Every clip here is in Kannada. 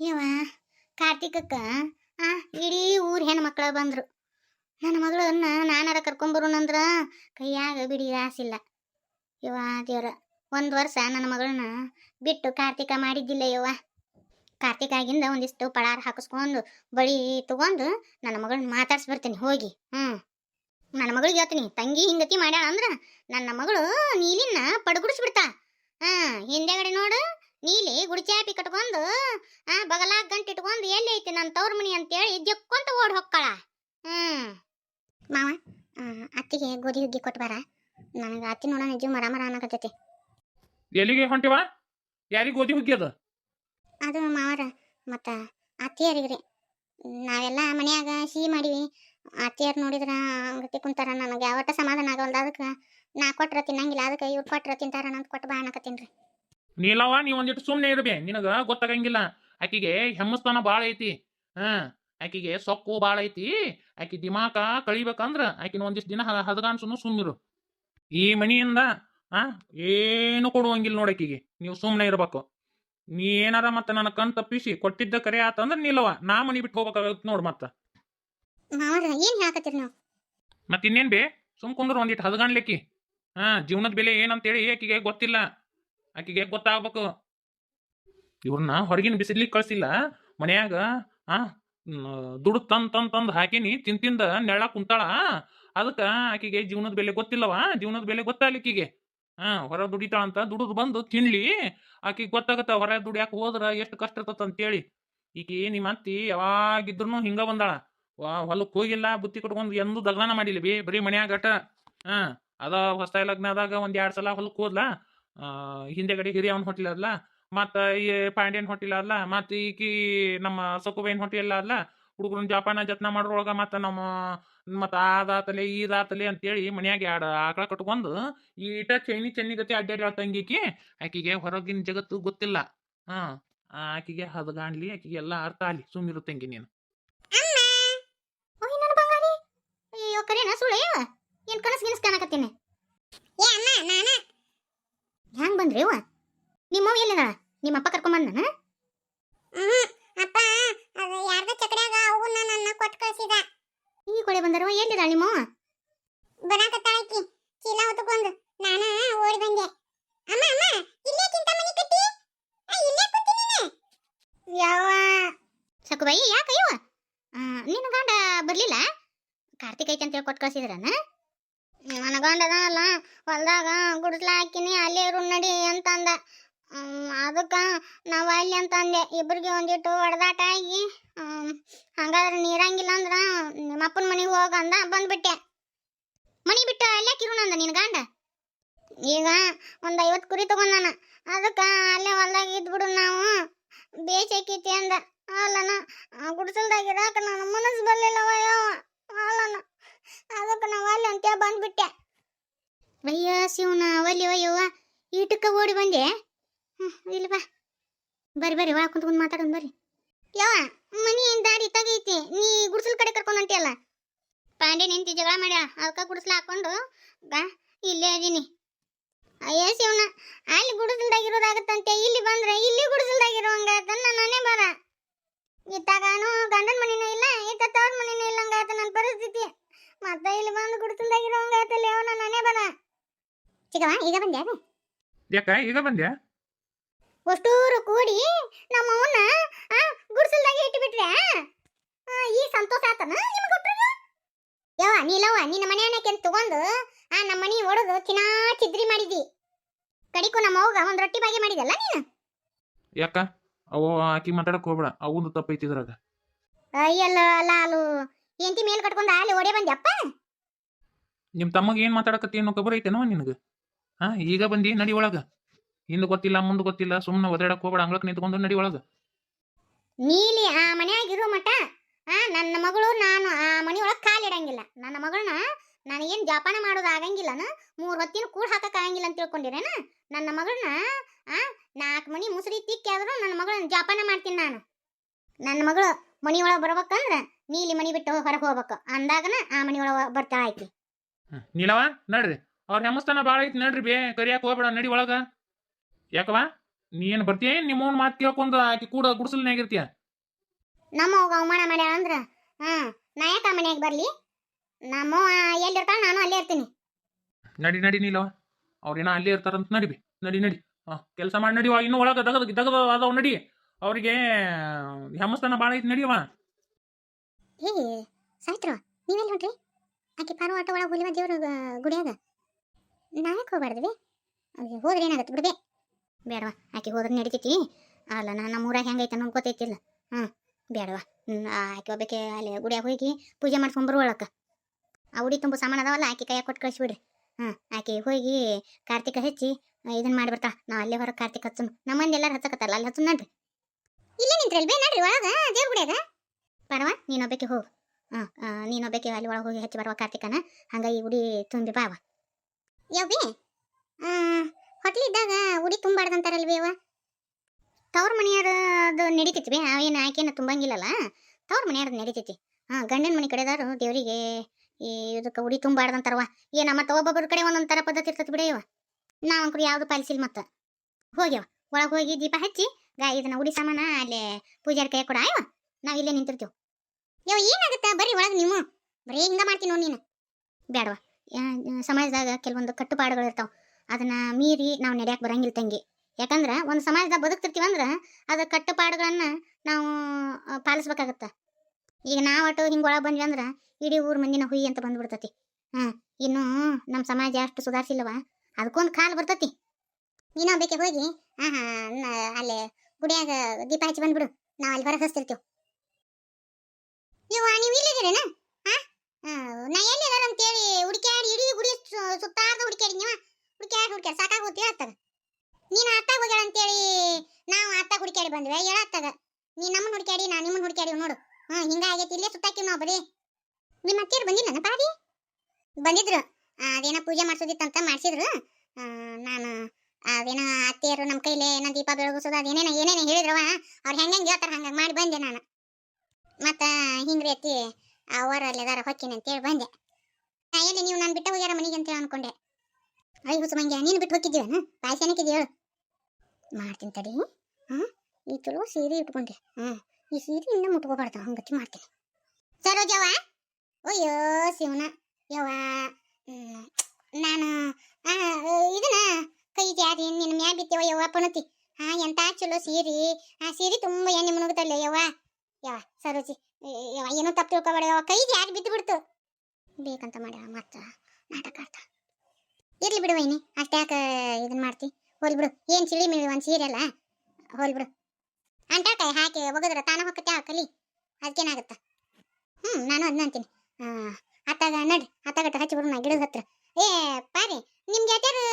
ಇವ ಕಾರ್ತಿಕಕ್ಕ, ಆ, ಇಡೀ ಊರ್ ಹೆಣ್ಮಕ್ಳ ಬಂದ್ರು. ನನ್ನ ಮಗಳನ್ನ ನಾನಾರ ಕರ್ಕೊಂಬರೋನಂದ್ರ ಕೈಯಾಗ ಬಿಡಿ ರಾಸಿಲ್ಲ ಇವ ದೇವ್ರ, ಒಂದು ವರ್ಷ ನನ್ನ ಮಗಳನ್ನ ಬಿಟ್ಟು ಕಾರ್ತಿಕ ಮಾಡಿದ್ದಿಲ್ಲ ಯವ್ವ. ಕಾರ್ತಿಕ ಆಗಿಂದ ಒಂದಿಷ್ಟು ಪಳಾರ ಹಾಕಿಸ್ಕೊಂಡು ಬಳಿ ತಗೊಂಡು ನನ್ನ ಮಗಳನ್ನ ಮಾತಾಡ್ಸಿ ಬರ್ತೀನಿ, ಹೋಗಿ. ಹ್ಞೂ ನನ್ನ ಮಗಳಿಗೆ ಹೇಳ್ತೀನಿ, ತಂಗಿ ಹಿಂಗತಿ ಮಾಡ್ಯಾಳ ಅಂದ್ರ ನನ್ನ ಮಗಳು ನೀಲಿನ ಪಡಗುಡಿಸ್ಬಿಡ್ತಾ. ಹಾ, ಹಿಂದೆಗಡೆ ನೋಡು ನೀಲಿ ಗುಡಿಚಾಪಿ ಕಟ್ಕೊಂಡು ಆ ಬಗಲಾಗ ಗಂಟು ಇಟ್ಕೊಂಡು ಎಲ್ಲಿ ಐತಿ ನನ್ನ ತವ್ರ ಮನಿ ಅಂತೇಳಿ ಜಕ್ಕೊಂತ ಓಡ್ ಹೊಕ್ಕಳ. ಹ್ಮ್. ಮಾವ ಅತ್ತಿಗೆ ಗೋಧಿ ಹುಗ್ಗಿ ಕೊಟ್ಟು ಬಾರ. ನನಗೆ ಅತ್ತಿ ನೋಡ ನಿಜ ಮರ ಮರ ಅನ್ನಕತ್ತೈತಿ. ಎಲ್ಲಿಗೆ ಹೊಂಟಿವ? ಯಾರಿಗೆ ಗೋಧಿ ಹುಗ್ಗಿ ಅದು? ಮಾವರ ಮತ್ತು ಅತ್ತಿಯರಿಗ್ರಿ. ನಾವೆಲ್ಲ ಮನ್ಯಾಗ ಸಿಹಿ ಮಾಡಿವಿ. ಅತ್ತಿಯರು ನೋಡಿದ್ರ ಅಂಗತಿ ಕುಂತಾರ ನನಗೆ ಯಾವತ್ತ ಸಮಾಧಾನ ಆಗವಲ್ದ ಅದಕ್ಕೆ ನಾ ಕೊಟ್ರ ತಿನ್ನಂಗಿಲ್ಲ ಅದಕ್ಕೆ ಇವ್ರು ಕೊಟ್ರ ತಿಂತಾರ ಅಂತ ಕೊಟ್ಟು ಬಾ ಅನ್ನಕತ್ತೀನಿ ರೀ. ನೀಲವ ನೀ ಒಂದಿಟ್ಟು ಸುಮ್ಮನೆ ಇರ್ಬೇ ನಿನಗ ಗೊತ್ತಾಗಂಗಿಲ್ಲ. ಆಕಿಗೆ ಹೆಮ್ಮಸ್ತಾನ ಭಾಳ ಐತಿ. ಹಾ ಆಕಿಗೆ ಸೊಕ್ಕು ಭಾಳ ಐತಿ. ಆಕಿ ದಿಮಾಕ ಕಳಿಬೇಕಂದ್ರ ಆಕಿನ ಒಂದಿಷ್ಟು ದಿನ ಹದಗಾನ್ಸುನು ಸುಮ್ಮಿರು ಈ ಮನಿಯಿಂದ ಆ ಏನು ಕೊಡುವಂಗಿಲ್ಲ ನೋಡಿ ಆಕಿಗೆ. ನೀವು ಸುಮ್ಮನೆ ಇರ್ಬೇಕು. ನೀ ಏನಾರ ಮತ್ತೆ ನನ್ನ ಕಣ್ ತಪ್ಪಿಸಿ ಕೊಟ್ಟಿದ್ದ ಕರೆ ಆತಂದ್ರ ನೀಲವ ನಾ ಮನಿ ಬಿಟ್ಟು ಹೋಗ್ಬೇಕಾಗತ್ ನೋಡ್ ಮತ್ತ. ಮತ್ತಿನ್ನೇನ್ ಮತ್ ಇನ್ನೇನ್ ಬೇ ಸುಮ್ ಕುಂದ್ರ ಒಂದಿಟ್ಟು ಹದಗಾಣ್ಲಿಕ್ಕಿ. ಹಾ ಜೀವನದ ಬೆಲೆ ಏನಂತೇಳಿ ಆಕಿಗೆ ಗೊತ್ತಿಲ್ಲ. ಆಕಿಗೆ ಗೊತ್ತಾಗ್ಬೇಕು? ಇವ್ರನ್ನ ಹೊರಗಿನ ಬಿಸಿಲಿಗೆ ಕಳ್ಸಿಲ್ಲ. ಮನ್ಯಾಗ, ಆ ದುಡ್ಡು ತಂದ್ ತಂದ್ ತಂದ್ ಹಾಕಿನಿ ತಿಂತಿಂದ ನೆಳ ಕುಂತಾಳ. ಅದಕ್ಕ ಆಕೆಗೆ ಜೀವನದ ಬೆಲೆ ಗೊತ್ತಿಲ್ಲವ? ಜೀವನದ ಬೆಲೆ ಗೊತ್ತಾಗ್ಲಿಕ್ಕಿಗೆ ಹಾ ಹೊರ ದುಡಿತಾಳಂತ ದುಡಿದು ಬಂದು ತಿನ್ಲಿ. ಆಕಿಗೆ ಗೊತ್ತಾಗತ್ತ ಹೊರ ದುಡಿಯಾಕ ಹೋದ್ರ ಎಷ್ಟು ಕಷ್ಟ ಇರ್ತದ ಅಂತೇಳಿ. ಈಕಿ ನಿಮ್ಮ ಅತ್ತಿ ಯಾವಾಗಿದ್ರು ಹಿಂಗ ಬಂದಾಳ. ವಾ ಹೊಲಕ್ಕೆ ಹೋಗಿಲ್ಲ, ಬುತ್ತಿ ಕಟ್ಕೊಂಡು ಎಂದೂ ದಗ್ದಾನ ಮಾಡಿಲ್ಲ ಬಿ, ಬರೀ ಮನ್ಯಾಗ ಅಟ ಹಾ ಅದ ಹೊಸ ಲಗ್ನ ಆದಾಗ ಒಂದ್ ಎರಡ್ ಸಲ ಹೊಲಕ್ಕೆ ಹೋದ್ಲ. ಹಿಂದೆಗಡೆ ಹಿರಿಯವನ್ ಹೋಟೆಲ್ ಅಲ್ಲ, ಮತ್ತ ಈ ಪಾಂಡ್ಯನ್ ಹೋಟೆಲ್ ಅಲ್ಲ, ಮತ್ತ ಈಕಿ ನಮ್ಮ ಸಕುಬೈನ್ ಹೊಟ್ಟಿಲ್ಲ ಅಲ್ಲ ಹುಡುಗರನ್ನ ಜಪಾನ ಜತ್ನ ಮಾಡೋರೊಳಗ ಮತ್ತ ನಮ್ಮ, ಮತ್ತ ಅದಾತಲೆ ಇದಾತಲೆ ಅಂತೇಳಿ ಮನ್ಯಾಗ ಎರಡು ಆಕಳ ಕಟ್ಕೊಂಡು ಈಟ ಚೈನಿ ಚೆನ್ನಿ ಗತಿ ಅಡ್ಡಾಡ್ಯಾಳ ತಂಗಿಕಿ, ಆಕಿಗೆ ಹೊರಗಿನ ಜಗತ್ತು ಗೊತ್ತಿಲ್ಲ. ಹಾ, ಆಕಿಗೆ ಹದಗಾಣ್ಲಿ, ಆಕಿಗೆ ಎಲ್ಲ ಅರ್ಥ ಆಗ್ಲಿ ಸುಮ್ಮಿರು ತಂಗಿ ನೀನು ಅಮ್ಮ ಓಯ್ ನನ್ನ ಬಂಗಾರಿ ಅಯ್ಯೋ ಕರೇನ ಸುಳ್ಳು ಯಾವ ಏನ್ ಕನಸು ಗಿನಸ್ ಕಾಣಕತ್ತೀನಿ ಏ ಅಮ್ಮ ನಾನ ಹ್ಯಾಂಗ್ ಬಂದ್ರಿ ಅವ್ವ ನಿಮ್ಮ ಅವ್ವ ಎಲ್ಲಿದಾಳ ನಿಮ್ಮ ಅಪ್ಪ ಕರ್ಕೊಂಡ್ ಬಂದನ ಅಪ್ಪ ಅದು ಯಾರ್ದ ಚಕಡ್ಯಾಗ ಅವನ್ನ ನನ್ನ ಕೊಟ್ಟು ಕಳಿಸಿದ ಈ ಕೊಳೆ ಬಂದರವ ಎಲ್ಲಿದಾಳ ನಿಮ್ಮ ಅವ್ವ ಬರಾಕತ್ತಾಳಕಿ ಚೀಲ ಹೊತ್ಕೊಂಡು ನಾನ ಓಡಿ ಬಂದೆ ಅಮ್ಮ ಅಮ್ಮ ಇಲ್ಲೇ ಕಿಂತ ಮನಿ ಕಟ್ಟಿ ಆ, ಇಲ್ಲೇ ಕೂತಿ ನೀನು ಯಾವ ಸಕುಬಾಯಿ ಯಾಕೆ ಇವ ನಿನ್ನ ಗಂಡ ಬರಲಿಲ್ಲ? ಕಾರ್ತಿಕ್ ಐತೆ ಅಂತೇಳಿ ಕೊಟ್ಟು ಕಳ್ಸಿದ್ರನ? ನನ್ನ ಗಂಡ ಅಲ್ಲ ಹೊಲ್ದಾಗ ಗುಡಿಸ್ಲ ಹಾಕಿನಿ, ಅಲ್ಲೇ ಇರು ನಡಿ ಅಂತ ಅಂದ ಅದಕ್ಕೆ ನಾವು ಅಲ್ಲಿ ಅಂತ ಅಂದೆ ಇಬ್ರಿಗೆ ಒಂದಿಟ್ಟು ಹೊಡೆದಾಟ ಆಗಿ ಹಂಗಾದ್ರೆ ನೀರಂಗಿಲ್ಲ ಅಂದ್ರೆ ನಿಮ್ಮ ಅಪ್ಪನ ಮನೆಗೆ ಹೋಗ ಅಂದ, ಬಂದ್ಬಿಟ್ಟೆ. ಮನೆ ಬಿಟ್ಟು ಅಲ್ಲೇ ಕಿರುನಂದ ನಿನ್ನ ಗಂಡ? ಈಗ ಒಂದು ಐವತ್ತು ಕುರಿ ತಗೊಂಡಾನ ಅದಕ್ಕೆ ಅಲ್ಲೇ ಹೊಲ್ದಾಗ ಇದ್ಬಿಡು ನಾವು ಬೇಸಾಕೈತಿ ಅಂದ. ಅಲ್ಲನ ಗುಡಿಸಲ್ದಾಗ ಇರಾಕ ನನ್ನ ಮನಸ್ಸು ಬರ್ಲಿಲ್ಲವ ಯಾವ ಅಲ್ಲನ ಅದಕ್ಕೆ ನಾವು ಅಲ್ಲಿ ಅಂತ ಬಂದ್ಬಿಟ್ಟೆ. ಅಯ್ಯ ಶಿವನ ಅವಲ್ಲಿ ಅಯ್ಯವ್ವ ಈಟಕ್ಕ ಓಡಿ ಬಂದೆ. ಇಲ್ಲಿ ಬಾ. ಬರ್ರಿ ಬರ್ರಿ, ಒಳಗೆ ಕುಂತ್ಕೊಂಡು ಮಾತಾಡೋಣ ಬರ್ರಿ. ಯಾವ ಮನಿ ದಾರಿ ತಗೈತಿ? ನೀ ಗುಡಿಸಲ್ ಕಡೆ ಕರ್ಕೊಂಡು ಅಂತಿಯಲ್ಲ ಪಾಂಡೆ ನಿಂತಿ ಜಗಳ ಮಾಡ್ಯಾಳ, ಅದಕ್ಕೆ ಗುಡಿಸ್ಲ ಹಾಕೊಂಡು ಇಲ್ಲೇ ಅದೀನಿ ಅಯ್ಯೋ ಶಿವನ ಅಲ್ಲಿ ಗುಡಿಸಲ್ದಾಗಿರೋದಾಗತ್ತಂತೆ ಇಲ್ಲಿ ಬಂದ್ರೆ ಇಲ್ಲಿ ಗುಡಿಸಲ್ದಾಗಿರೋಂಗಾತ ನಾನೇ ಬರ. ಇತ್ತಾಗಾನು ಗಂಡನ ಮನಿನೂ ಇಲ್ಲ ಇತ್ತ ತವ್ರ ಮನಿನೂ ಇಲ್ಲ ಹಂಗಾತ ನನ್ನ ಪರಿಸ್ಥಿತಿ. ಮತ್ತೆ ಇಲ್ಲಿ ಬಂದು ಗುಡಿಸಲ್ದಾಗಿರೋಂಗಾತಲ್ಲ ಅವನ ನಾನೇ ಬರ ಚಿಕ್ಕವ ಈಗ ಬಂದ್ಯಾ ಯಾಕ ಈಗ ಬಂದ್ಯಾ? ಅಷ್ಟೂರು ಕೂಡಿ ನಮ್ಮ ಅವನ ಗುಡಿಸಲ್ದಾಗೆ ಇಟ್ಟುಬಿಟ್ರೆ ಈ ಸಂತೋಷ ಆತನ ನಿಮ್ಗೊಬ್ರಿಗೆ ಯವ್ವ ನೀಲವ್ವ ನಿನ್ನ ಮನೆಯನ್ನ ಕೆಂತ ತಗೊಂಡು ಆ ನಮ್ಮ ಮನೆ ಒಡೆದು ಚಿನಾ ಚಿದ್ರಿ ಮಾಡಿದಿ. ಕಡಿಕು ನಮ್ಮ ಅವ್ಗ ಒಂದು ರೊಟ್ಟಿ ಬಾಗಿ ಮಾಡಿದಲ್ಲ ನೀನು? ಯಾಕ? ಅವ ಆಕಿ ಮಾತಾಡಕ್ ಹೋಗ್ಬೇಡ. ಅವಂದು ತಪ್ಪೈತಿ ಇದ್ರಾಗ. ಅಯ್ಯಲ್ಲ ಅಲ್ಲ ಅಲ್ಲು ಎಂತಿ ಮೇಲ್ ಕಟ್ಕೊಂಡು ಅಲ್ಲಿ ಓಡೇ ಬಂದ್ಯಪ್ಪ? ನಿಮ್ ತಮ್ಮಗ ಏನ್ ಮಾತಾಡಕತ್ತಿ ಅನ್ನೋ ಖಬರ್ ಐತೆನೋ ನಿನಗ? ಹಾ ಈಗ ಬಂದಿ ನಡಿ ಒಳಗ. ಹಿಂದ್ ಗೊತ್ತಿಲ್ಲ ಮುಂದೆ ಗೊತ್ತಿಲ್ಲ ಸುಮ್ಮನೆ ಒದಾಡಕ್ ಹೋಗ್ಬೇಡ ಅಂಗಳಕ್ ನಿಂತ್ಕೊಂಡು ನಡಿ ಒಳಗ. ನೀಲಿ ಆ ಮನ್ಯಾಗ ಇರೋ ಮಟ ಆ ನನ್ನ ಮಗಳು ನಾನು ಆ ಮನೆಯೊಳಗೆ ಕಾಲಿಡಂಗಿಲ್ಲ. ನನ್ನ ಮಗಳನ್ನ ನನಗೇನು ಜಪಾನ ಮಾಡೋದು ಆಗಂಗಿಲ್ಲನ? ಮೂರು ಹೊತ್ತಿನ ಕೂಡ್ ಹಾಕಕ್ಕೆ ಆಗಂಗಿಲ್ಲ ಅಂತ ತಿಳ್ಕೊಂಡಿರೇನ? ನನ್ನ ಮಗಳನ್ನ ಆ ನಾಲ್ಕು ಮಣಿ ಮುಸುರಿ ತಿಕ್ಕಿ ಆದರೂ ನನ್ನ ಮಗಳನ್ನ ಜಪಾನ ಮಾಡ್ತೀನಿ ನಾನು. ನನ್ನ ಮಗಳು ಮನಿ ಒಳಗೆ ಬರ್ಬೇಕಂದ್ರೆ ನೀಲಿ ಮನಿ ಬಿಟ್ಟು ಹೊರಗೆ ಹೋಗ್ಬೇಕು. ಅಂದಾಗನ ಆ ಮನಿ ಒಳಗೆ ಬರ್ತಾ ಆಯ್ತಿ. ನೀಲವ ನಡ್ರಿ. ಅವ್ರ ಹೆಮ್ಮಸ್ತಾನ ಭಾಳ ಐತಿ ನಡ್ರಿ ಬೇ ಕರಿಯಾಕ ಹೋಗ್ಬೇಡ ನಡಿ ಒಳಗ. ಯಾಕವ ನೀ ಏನು ಬರ್ತೀಯ ನಿಮ್ಮವನ್ ಮಾತು ಕೇಳ್ಕೊಂಡು ಆಕಿ ಕೂಡ ಗುಡಿಸಲ್ನಾಗಿರ್ತೀಯ ನಮ್ಮ ಅವಮಾನ ಮಾಡ್ಯಾಳ ಅಂದ್ರ ಹಾ ನಾ ಯಾಕ ಮನ್ಯಾಗ ಬರ್ಲಿ. ನಮ್ಮ ಎಲ್ಲಿರ್ತಾಳ ನಾನು ಅಲ್ಲೇ ಇರ್ತೀನಿ. ನಡಿ ನಡಿ ನೀಲವ ಅವ್ರೇನ ಅಲ್ಲೇ ಇರ್ತಾರಂತ ನಡಿಬಿ ನಡಿ ನಡಿ. ಹಾ ಕೆಲಸ ಮಾಡಿ ನಡಿವ ಇನ್ನೂ ಒಳಗೆ ದಗದ ದಗದ ಅದಾವ ನಡಿ. ಅವ್ರಿಗೆ ಹೆಮ್ಮಸ್ತನ ಭಾಳ ಐತಿ ನಡಿಯವ ಹೇ ಸಾಯ್ತ್ರ ನೀವೆಲ್ಲಿ ಹೊಂಟ್ರಿ? ಆಕೆ ಪಾರು ಆಟ ಒಳಗೆ ಹುಲಿವ ದೇವ್ರ ಗುಡಿಯಾಗ. ನಾಯಕ್ ಹೋಗ್ಬಾರ್ದ್ವಿ? ಅವ್ರಿಗೆ ಹೋದ್ರೆ ಏನಾಗತ್ತೆ ಬಿಡ್ಬೇ ಬೇಡವಾ ಆಕೆ ಹೋದ್ರೆ ನಡಿತೈತಿ. ಅಲ್ಲ ನಾನು ನಮ್ಮ ಊರಾಗ ಹೆಂಗೈತೆ ಅನ್ನೋದು ಗೊತ್ತೈತಿಲ್ಲ ಹ್ಞೂ ಬೇಡವಾ ಆಕೆ ಒಬ್ಬಕ್ಕೆ ಅಲ್ಲಿ ಗುಡಿಯಾಗ ಹೋಗಿ ಪೂಜೆ ಮಾಡ್ಸ್ಕೊಂಬರು ಒಳಕ ಆ ಉಡಿ ತುಂಬ ಸಾಮಾನು ಅದಾವಲ್ಲ, ಆಕೆ ಕೈಯಾಗ ಕೊಟ್ಟು ಕಳಿಸ್ಬಿಡ್ರಿ ಹಾಂ ಆಕೆ ಹೋಗಿ ಕಾರ್ತಿಕ ಹೆಚ್ಚಿ ಇದನ್ನ ಮಾಡಿ ಬರ್ತಾ ನಾವು ಅಲ್ಲೇ ಹೊರಗೆ ಕಾರ್ತಿಕ ಹಚ್ಚನು ನಮ್ಮ ಮಂದಿ ಎಲ್ಲರೂ ಹಚ್ಚಕತ್ತಲ್ಲ ಅಲ್ಲಿ ಹಚ್ಚು ನಡ್ರಿ. ಇಲ್ಲೇ ನಿಂತ್ರಿ ಬೇ ನಡ್ರಿ ಒಳಗ, ದೇವ್ರ ಗುಡಿಯಾಗ ಪರವಾ ನೀನೊಬ್ಬಕ್ಕೆ ಹೋಗು. ಹಾಂ ನೀನೊಬ್ಬಕ್ಕೆ ಅಲ್ಲಿ ಒಳಗೆ ಹೋಗಿ ಹಚ್ಚಿ ಬರುವ ಕಾರ್ತಿಕನ, ಹಂಗ ಈ ಉಡಿ ತುಂಬಿ ಬಾವ ಯಾವ್ಬಿ? ಹೊಟ್ಲಿದ್ದಾಗ ಉಡಿ ತುಂಬಾಡ್ದಂತಾರಲ್ವಿ ಅವ ತವ್ರ ಮನೆಯವ್ರ ಅದು ನಡೀತೈತಿ ಬೇ ಏನು ಆಕೆನ ತುಂಬಂಗಿಲ್ಲಲ್ಲ? ತವ್ರ ಮನೆಯವ್ರದ್ದು ನಡೀತೈತಿ. ಹಾಂ, ಗಂಡನ ಮನೆ ಕಡೆದಾರು ದೇವರಿಗೆ ಈ ಇದಕ್ಕೆ ಉಡಿ ತುಂಬಾರ್ದಂತಾರವ ಏನ ಮತ್ತೆ ಒಬ್ಬೊಬ್ಬರ ಕಡೆ ಒಂದೊಂದು ಥರ ಪದ್ಧತಿ ಇರ್ತದೆ ಬಿಡ ಇವ ನಾವು ಅಂಕರು ಯಾವುದು ಪಾಲಿಸಿಲ್ಲ ಮತ್ತೆ? ಹೋಗ್ಯವ ಒಳಗೆ ಹೋಗಿ ದೀಪ ಹಚ್ಚಿ, ಗಾ, ಇದನ್ನ ಉಡಿ ಸಾಮಾನ ಅಲ್ಲೇ ಪೂಜಾರಿ ಕೈ ಕೊಡ ಆಯ್ವ ನಾವು ಇಲ್ಲೇ ನಿಂತಿರ್ತೀವಿ. ಯೋ ಏನಾಗುತ್ತೆ? ಬರ್ರಿ ಒಳಗೆ ನೀವು. ಬರೀ ಹಿಂಗ ಮಾಡ್ತೀನಿ ನೋಡಿ ನೀನು. ಬೇಡವಾ ಸಮಾಜದಾಗ ಕೆಲವೊಂದು ಕಟ್ಟುಪಾಡುಗಳು ಇರ್ತಾವ. ಅದನ್ನ ಮೀರಿ ನಾವು ನಡೆಯಕ್ಕೆ ಬರಂಗಿಲ್ಲ ತಂಗಿ. ಯಾಕಂದ್ರೆ ಒಂದು ಸಮಾಜದಾಗ ಬದುಕ್ತಿರ್ತೀವಂದ್ರೆ ಅದ್ರ ಕಟ್ಟುಪಾಡುಗಳನ್ನ ನಾವು ಪಾಲಿಸ್ಬೇಕಾಗತ್ತೆ ಪಾಲಿಸ್ಬೇಕಾಗತ್ತ? ಈಗ ನಾವು ಒಟ್ಟು ಹಿಂಗೆ ಒಳಗೆ ಬಂದ್ವಿ ಅಂದ್ರೆ ಇಡೀ ಊರ ಮಂದಿನ ಹುಯಿ ಅಂತ ಬಂದ್ಬಿಡ್ತತಿ. ಹಾಂ, ಇನ್ನು ನಮ್ಮ ಸಮಾಜ ಅಷ್ಟು ಸುಧಾರಿಸಿಲ್ಲವ? ಅದಕ್ಕೊಂದು ಕಾಲ ಬರ್ತತಿ. ನೀನು ಬೇಕೆ ಹೋಗಿ ಹಾಂ ಹಾಂ ಅಲ್ಲೇ ಗುಡಿಯಾಗ ದೀಪ ಹಚ್ಚಿ ಬಂದ್ಬಿಡು. ನಾವು ಅಲ್ಲಿ ಹೊರಗೆ ಹಚ್ತಿರ್ತೀವಿ ಇವ ನೀವು ಇಲ್ಲಿದ್ದೀರೇನ ನಾ ಎಲ್ಲಿದಾರ ಅಂತೇಳಿ ಹುಡುಕ್ಯಾಡಿ, ಇಡೀ ಗುಡಿ ಸುತ್ತಾರ್ದ ಹುಡುಕ್ಯಾಡಿ ನೀವ? ಹುಡುಕ್ಯಾಡಿ ಹುಡುಕ್ಯಾಡಿ ಸಾಕಾಗೋತಿ ಹೇಳತ್ತಾಗ ನೀನು ಅತ್ತಾಗ ಹೋಗ್ಯಾಳ ಅಂತೇಳಿ ನಾವು ಅತ್ತಾಗ ಹುಡುಕ್ಯಾಡಿ ಬಂದ್ವಿ. ಹೇಳತ್ತಾಗ ನೀ ನಮ್ಮನ್ನ ಹುಡುಕ್ಯಾಡಿ, ನಾ ನಿಮ್ಮನ್ನ ಹುಡುಕ್ಯಾಡಿ ನೋಡು. ಹ್ಞೂ ಹಿಂಗ ಆಗೈತಿ, ಇಲ್ಲೇ ಸುತ್ತಾಕಿ ನಾವು ಬರೀ. ನಿಮ್ಮ ಅತ್ತೆಯರು ಬಂದಿಲ್ಲ ಪಾರಿ ಬಂದಿದ್ರು. ಅದೇನೋ ಪೂಜೆ ಮಾಡಿಸೋದಿತ್ತಂತ ಮಾಡಿಸಿದ್ರು. ನಾನು ಅದೇನೋ ಅತ್ತೆಯರು ನಮ್ಮ ಕೈಲೇ ಏನೋ ದೀಪ ಬೆಳಗಿಸೋದು, ಅದೇನೇನೋ, ಏನೇನೋ ಹೇಳಿದ್ರವ ಅವ್ರು ಹೆಂಗೆ ಹೆಂಗೆ ಹೇಳ್ತಾರೆ ಹಂಗೆ ಮಾಡಿ ಬಂದೆ ನಾನು. ಮತ್ತ ಹಿಂಗ್ರಿ ಅತ್ತಿ ಅವರ ಅಲ್ಲಿದಾರ ಹೊಕ್ಕಿನ ಅಂತೇಳಿ ಬಂದೆ. ಎಲ್ಲಿ ನೀವು ನಾನು ಬಿಟ್ಟು ಹೋಗ್ಯಾರ ಮನೆಗೆ ಅಂತೇಳಿ ಅನ್ಕೊಂಡೆ. ಅಯ್ಯ ಗುಸು ಮಂಗ್ಯ ನೀನು ಬಿಟ್ಟು ಹೋಗಿದ್ದೀವನ? ಪಾಯಸನಕ್ಕಿದ್ದು ಹೇಳು ಮಾಡ್ತೀನಿ ತಡಿ. ಹ್ಞೂ ಈ ಚಲೋ ಸೀರೆ ಇಟ್ಕೊಂಡೆ ಹ್ಞೂ ಈ ಸೀರೆ ಇನ್ನೂ ಮುಟ್ಕೋಬಾರ್ದು ಹಂಗಚ್ಚಿ ಮಾಡ್ತೀನಿ. ಸರೋಜವ್ವ ಅಯ್ಯೋ, ಶಿವನ. ಯವ್ವ. ನಾನು ಇದನ್ನ ಕೈ ಜಾರಿ ನಿನ್ನ ಮ್ಯಾ ಬಿತ್ತೇವ ಯವ್ವ, ಪಣತಿ. ಹಾ ಎಂತ ಚಲೋ ಸೀರಿ. ಆ ಸೀರೆ ತುಂಬ ಎಣ್ಣೆ ಮುಳುಗುತ್ತಲ್ಲ ಯವ್ವ. ಯವ್ವ, ಸರೋಜಿ ಯವ್ವ, ಏನೋ ತಪ್ಪು ತಿಳ್ಕೊಬೇಡ, ಯವ್ವ. ಕೈ ಜಾರಿ ಬಿದ್ದು ಬಿಡ್ತು ಬೇಕಂತ ಮಾಡ್ಯಾಳ ಮತ್ತ ನಾಟಕ ಆಡ್ತ. ಇರ್ಲಿ ಬಿಡು ವೈನಿ ಅಷ್ಟ್ಯಾಕ ಇದನ್ನ ಮಾಡ್ತಿ? ಹೋಲ್ ಬಿಡು. ಏನ್ ಚಿಳಿ ಮಿಳಿ, ಒಂದು ಸೀರೆ ಅಲ್ಲ? ಹೋಲ್ ಬಿಡು. ಅಂಟಾಕಾಯಿ ಹಾಕಿ ಒಗದ್ರ ತಾನ ಹೊಕ್ಕತ್ತೆ ಹಾಕಲಿ. ಕಲಿ ಅದಕ್ಕೇನಾಗತ್ತ? ಹ್ಞೂ ನಾನು ಅದನ್ನ ಅಂತೀನಿ. ಆ, ಅತ್ತಾಗ ನಡ್ರಿ ಅತ್ತಾಗಟ್ಟ ಹಚ್ಚಿ ನಾ ಗಿಡದ ಹತ್ರ. ಏ ಪಾರಿ ನಿಮ್ ಗೆಳತಿಯರು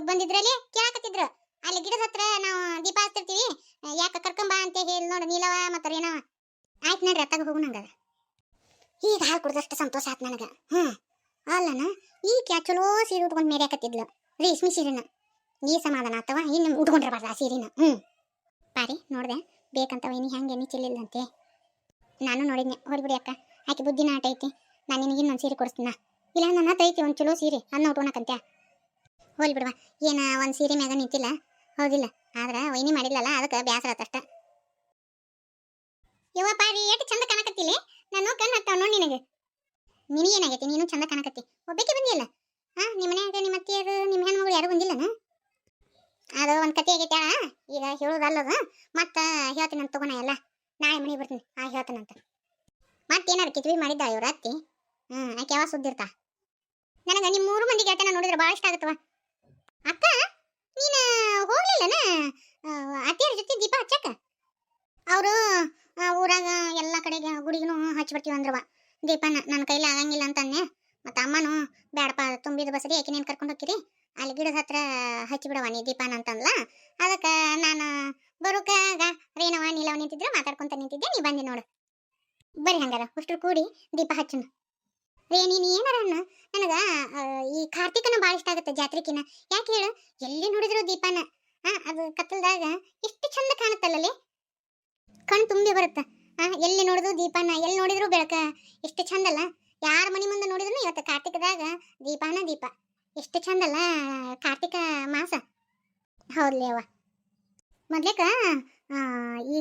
ಬಂದಿದ್ರಲ್ಲಿ ಕೇಳಕತ್ತಿದ್ರು? ಅಲ್ಲಿ ಗಿಡದ ಹತ್ರ ನಾವು ದೀಪ ಹಚ್ತಿರ್ತೀವಿ. ಯಾಕ ಕರ್ಕೊಂಬಾ ಅಂತ ಹೇಳಿ ನೋಡು ನೀಲವ ಮತ್ತ ಏನವ? ಆಯ್ತು ನಡ್ರಿ ಅತ್ತಾಗ ಹೋಗು ನಂಗ ಈಗ ಹಾಲು ಕುಡ್ದಷ್ಟು ಸಂತೋಷ ಆಯ್ತು ನನಗೆ. ಹ್ಞೂ ಅಲ್ಲನ ಈ ಕ್ಯಾ ಚಲೋ ಸೀರೆ ಉಟ್ಕೊಂಡು ಮೇರ್ಯಾಕತ್ತಿದ್ಲು ರೇಷ್ಮೆ ಸೀರೆನ. ಈ ಸಮಾಧಾನ ಆತವ ಇನ್ನು ಉಟ್ಕೊಂಡಿರ್ಬಾರ್ದು ಆ ಸೀರೆನ. ಹ್ಞೂ ಪಾರಿ ನೋಡ್ದೆ ಬೇಕಂತವ ಇನ್ನು ಹೆಂಗೆ ಎಣ್ಣೆ ಚೆಲ್ಲಿಲ್ಲಂತೆ? ನಾನು ನೋಡಿದ್ನೆ ಹೊರಬಿಡಿ ಅಕ್ಕ. ಆಕೆ ಬುದ್ಧಿನ ಆಟ ಐತಿ. ನಾನು ನಿನಗೆ ಇನ್ನೊಂದು ಸೀರೆ ಕೊಡಿಸ್ತೀನ ಇಲ್ಲ ನನ್ನ ಹತ್ರ ಐತಿ ಒಂದು ಚಲೋ ಸೀರೆ, ಅನ್ನ ಉಟ್ಕೊಳಕಂತ್ಯ ಹೋಲ್ ಬಿಡುವ. ಏನ, ಒಂದು ಸೀರೆ ಮ್ಯಾಗ ನಿಂತಿಲ್ಲ? ಹೌದಿಲ್ಲ. ಆದ್ರೆ ವೈನಿ ಮಾಡಿಲ್ಲಲ್ಲ, ಅದಕ್ಕೆ ಬೇಸರ ಆತಷ್ಟ ಯವ್ವ ರೀ ಎಷ್ಟು ಚಂದ ಕಾಣಕತ್ತಿಲಿ? ನಾನು ಕಣ್ಣು ಹತ್ತಾವ ನೋಡಿ ನಿನಗೆ. ನಿನಗೇನಾಗೈತಿ ನೀನು ಚಂದ ಕಾಣಕತ್ತಿ. ಒಬ್ಬಕ್ಕೆ ಬಂದಿಲ್ಲ ಹಾ ನಿಮ್ಮ ಮನ್ಯಾಗ ನಿಮ್ಮ ಅತ್ತಿಯರು ನಿಮ್ಮ ಹೆಣ್ಮಗಳು ಯಾರು ಬಂದಿಲ್ಲನ? ಅದು ಒಂದು ಕತೆ ಆಗೈತೆ ಈಗ ಹೇಳೋದಲ್ಲದ. ಮತ್ತೆ ಹೇಳ್ತೀನಿ ಅಂತ ತಗೋಣ ಎಲ್ಲ. ನಾಳೆ ಮನೆಗೆ ಬರ್ತೀನಿ. ಆ ಹೇಳ್ತಾನಂತ ಮತ್ತೇನಾರು ಕಿತ್ವಿ ಮಾಡಿದ್ದ ಇವ್ರ ಅತ್ತಿ? ಹ್ಮ್, ಆಕೆ ಯಾವ ಸುದ್ದಿರ್ತಾ ನನಗೆ ನಿಮ್ಮ ಮೂರು ಮಂದಿ ಗೆಳತನ ನೋಡಿದ್ರೆ ಭಾಳ ಇಷ್ಟ ಆಗತ್ತವ ಅಕ್ಕ, ನೀನು ಹೋಗ್ಲಿಲ್ಲನ? ಅತ್ತಿಯರ ಜೊತೆ ದೀಪ ಹಚ್ಚಕ್ಕ? ಅವರು ಊರಾಗ ಎಲ್ಲ ಕಡೆಗೆ ಗುಡಿಗೂ ಹಚ್ಚಿ ಬರ್ತೀವಿ ಅಂದ್ರವ ದೀಪನ ನನ್ನ ಕೈಲಿ ಆಗಂಗಿಲ್ಲ ಅಂತಂದೆ ಮತ್ತು ಅಮ್ಮನು ಬೇಡಪ್ಪ ತುಂಬಿದ ಬಸರಿ ಯಾಕೆ ನೀನು ಕರ್ಕೊಂಡು ಹೋಗ್ತೀರಿ ಅಲ್ಲಿ ಗಿಡದ ಹತ್ರ ಹಚ್ಚಿ ಬಿಡವ ನೀ ದೀಪನ ಅಂತಂದ್ಲ. ಅದಕ್ಕೆ ನಾನು ಬರುಕಾಗ ರೇನವ ನೀಲವ ನಿಂತಿದ್ರೆ ಮಾತಾಡ್ಕೊಂತ ನಿಂತಿದ್ದೆ, ನೀ ಬಂದಿ ನೋಡು. ಬರ್ರಿ ಹಂಗಾರ ಅಷ್ಟು ಕೂಡಿ ದೀಪ ಹಚ್ಚನು. ರೇ, ನೀನು ಏನಾರ ಅನ್ನ? ನನಗ ಈ ಕಾರ್ತಿಕನ ಭಾಳ ಇಷ್ಟ ಆಗುತ್ತೆ ಜಾತ್ರೆಕಿನ. ಯಾಕೆ ಹೇಳು? ಎಲ್ಲಿ ನೋಡಿದ್ರು ದೀಪನ? ಆ, ಅದು ಕತ್ತಲದಾಗ ಎಷ್ಟು ಚಂದ ಕಾಣುತ್ತಲ್ಲಲ್ಲಿ ಕಣ್ ತುಂಬಿ ಬರುತ್ತೆ. ಆ, ಎಲ್ಲಿ ನೋಡಿದ್ರು ದೀಪನ? ಎಲ್ಲಿ ನೋಡಿದ್ರು ಬೆಳಕ? ಎಷ್ಟು ಚಂದಲ್ಲ? ಯಾರ ಮನೆ ಮುಂದೆ ನೋಡಿದ್ರು ಇವತ್ತು ಕಾರ್ತಿಕದಾಗ ದೀಪಾನ ದೀಪ. ಎಷ್ಟು ಚಂದಲ್ಲ ಕಾರ್ತಿಕ ಮಾಸ. ಹೌದ್ಲಿ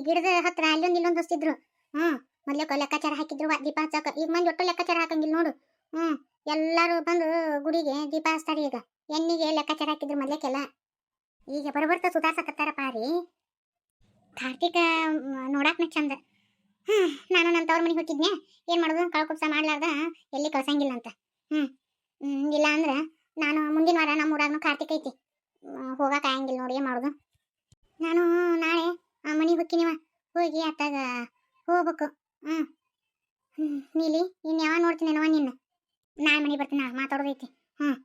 ಗಿಡದ ಹತ್ರ ಅಲ್ಲೊಂದು ಇಲ್ಲೊಂದು ಹೊಸ್ತಿದ್ರು ಹ್ಮ್. ಮೊದ್ಲಕ್ಕ ಲೆಕ್ಕಾಚಾರ ಹಾಕಿದ್ರು ದೀಪ ಹಚ್ಚಾಕ ಈಗ ಮಂದಿ ಒಟ್ಟು ಲೆಕ್ಕಾಚಾರ ಹಾಕಂಗಿಲ್ಲ ನೋಡು. ಹ್ಮ್, ಎಲ್ಲಾರು ಬಂದು ಗುಡಿಗೆ ದೀಪ ಹಚ್ತಾರೆ ಈಗ. ಎಣ್ಣಿಗೆ ಲೆಕ್ಕಾಚಾರ ಹಾಕಿದ್ರು ಮೊದ್ಲಕ್ಕೆಲ್ಲ ಈಗ ಬರಬರ್ತ ಸುಧಾರ್ಸಕತ್ತಾರ ರೀ ಕಾರ್ತಿಕ ನೋಡಾಕ್ನ ಚಂದ. ಹ್ಮ್, ನಾನು ನನ್ನ ತವ್ರ ಮನೆಗೆ ಹೋಗಿದ್ನೆ. ಏನ್ ಮಾಡೋದು? ಕಳ್ಕೊಪ್ಸ ಮಾಡ್ಲಾರ್ದ, ಎಲ್ಲಿ ಕಳ್ಸಂಗಿಲ್ಲ ಅಂತ. ಹ್ಮ್ ಇಲ್ಲ ಅಂದ್ರ ನಾನು ಮುಂದಿನ ವಾರ ನಮ್ಮ ಊರಾಗ ಕಾರ್ತಿಕ ಐತಿ. ಹೋಗಕ್ಕೆ ಹೋಗಾಕ ಆಗಂಗಿಲ್ಲ ನೋಡಿ ಏನ್ ಮಾಡುದು. ನಾನು ನಾಳೆ ಮನೆಗೆ ಹೋಗ್ತೀನಿವ ಹೋಗಿ ಅತ್ತಾಗ ಹೋಗ್ಬೇಕು. ಹ್ಮ್. ನೀಲಿ ಇನ್ ಯಾವ ನೋಡ್ತೀನಿ ನಿನ್ನ. ನಾಳೆ ಮನೆಗೆ ಬರ್ತೀನಿ? ಮಾತಾಡೋದೈತಿ. ಹ್ಮ್.